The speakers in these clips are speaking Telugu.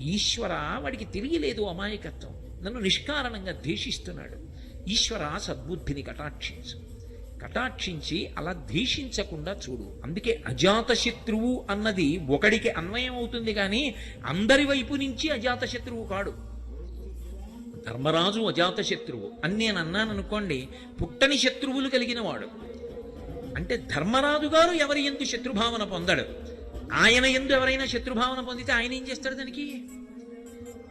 ఈశ్వర వాడికి తెలియలేదు అమాయకత్వం. నన్ను నిష్కారణంగా ద్వేషిస్తున్నాడు. ఈశ్వర సద్బుద్ధిని కటాక్షించు. కటాక్షించి అలా ద్వేషించకుండా చూడు. అందుకే అజాతశత్రువు అన్నది ఒకడికి అన్వయం అవుతుంది కానీ అందరి వైపు నుంచి అజాత శత్రువు కాడు. ధర్మరాజు అజాతశత్రువు. అని నేను అన్నాను అనుకోండి పుట్టని శత్రువులు కలిగిన వాడు. అంటే ధర్మరాజు గారు ఎవరి ఎందు శత్రుభావన పొందడు? ఆయన ఎందు ఎవరైనా శత్రుభావన పొందితే ఆయన ఏం చేస్తాడు దానికి?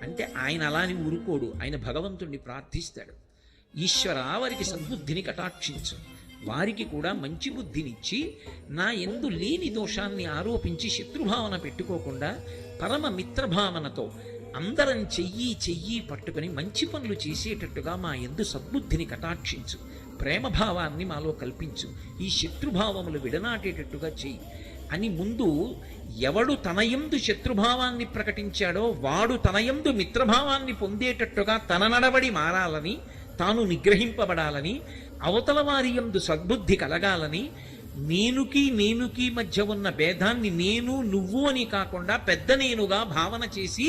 అంటే ఆయన అలాని ఊరుకోడు. ఆయన భగవంతుణ్ణి ప్రార్థిస్తాడు. ఈశ్వర వారికి సద్బుద్ధిని కటాక్షించు. వారికి కూడా మంచి బుద్ధినిచ్చి నా ఎందు లేని దోషాన్ని ఆరోపించి శత్రుభావన పెట్టుకోకుండా పరమ మిత్రభావనతో అందరం చెయ్యి చెయ్యి పట్టుకొని మంచి పనులు చేసేటట్టుగా మా ఎందు సద్బుద్ధిని కటాక్షించు. ప్రేమభావాన్ని మాలో కల్పించు. ఈ శత్రుభావములు విడనాటేటట్టుగా చెయ్యి. అని ముందు ఎవడు తనయందు శత్రుభావాన్ని ప్రకటించాడో వాడు తనయందు మిత్రభావాన్ని పొందేటట్టుగా తన నడవడి మారాలని తాను నిగ్రహింపబడాలని అవతల వారి ఎందు సద్బుద్ధి కలగాలని నేనుకి నేనుకి మధ్య ఉన్న భేదాన్ని నేను నువ్వు అని కాకుండా పెద్ద నేనుగా భావన చేసి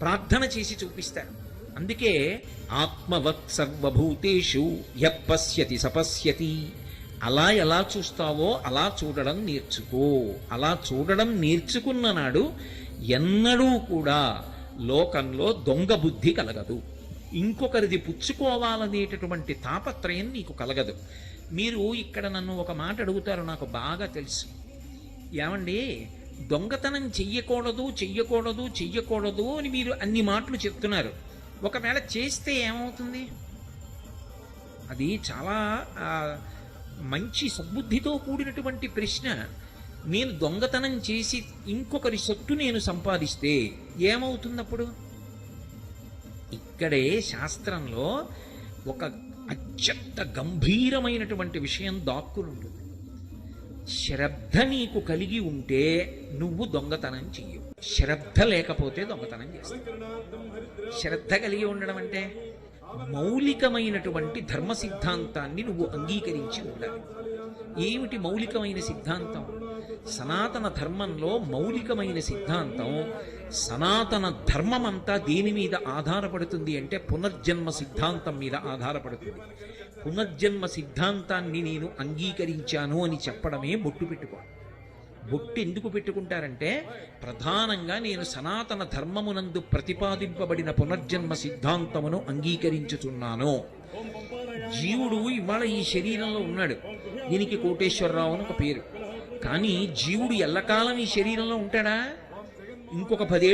ప్రార్థన చేసి చూపిస్తాను అందుకే ఆత్మవత్ సర్వభూతేషు యపశ్యతి సపశ్యతి. అలా ఎలా చూస్తావో అలా చూడడం నేర్చుకో. అలా చూడడం నేర్చుకున్న నాడు ఎన్నడూ కూడా లోకంలో దొంగ బుద్ధి కలగదు. ఇంకొకరిది పుచ్చుకోవాలనేటటువంటి తాపత్రయం నీకు కలగదు. మీరు ఇక్కడ నన్ను ఒక మాట అడుగుతారు నాకు బాగా తెలుసు. ఏమండి? దొంగతనం చెయ్యకూడదు చెయ్యకూడదు చెయ్యకూడదు అని మీరు అన్ని మాటలు చెప్తున్నారు. ఒకవేళ చేస్తే ఏమవుతుంది? అది చాలా మంచి సద్బుద్ధితో కూడినటువంటి ప్రశ్న నేను దొంగతనం చేసి ఇంకొకరి సొత్తు నేను సంపాదిస్తే ఏమవుతుందప్పుడు? ఇక్కడే శాస్త్రంలో ఒక అత్యంత గంభీరమైనటువంటి విషయం దాక్కుని ఉంటుంది శ్రద్ధ నీకు కలిగి ఉంటే నువ్వు దొంగతనం చెయ్యవు. శ్రద్ధ లేకపోతే దొంగతనం చేస్తావు. శ్రద్ధ కలిగి ఉండడం అంటే? మౌలికమైనటువంటి ధర్మ సిద్ధాంతాన్ని నువ్వు అంగీకరించి ఉండాలి. ఏమిటి మౌలికమైన సిద్ధాంతం? సనాతన ధర్మంలో మౌలికమైన సిద్ధాంతం సనాతన ధర్మం అంతా దేని మీద ఆధారపడుతుంది అంటే పునర్జన్మ సిద్ధాంతం మీద ఆధారపడుతుంది. పునర్జన్మ సిద్ధాంతాన్ని నేను అంగీకరించాను అని చెప్పడమే బొట్టు పెట్టుకోవాలి. బొట్టు ఎందుకు పెట్టుకుంటారంటే ప్రధానంగా నేను సనాతన ధర్మమునందు ప్రతిపాదింపబడిన పునర్జన్మ సిద్ధాంతమును అంగీకరించుచున్నాను. జీవుడు ఇవాళ ఈ శరీరంలో ఉన్నాడు. దీనికి కోటేశ్వరరావు అని ఒక పేరు. కానీ జీవుడు ఎల్లకాలం ఈ శరీరంలో ఉంటాడా? ఇంకొక పదేళ్ళు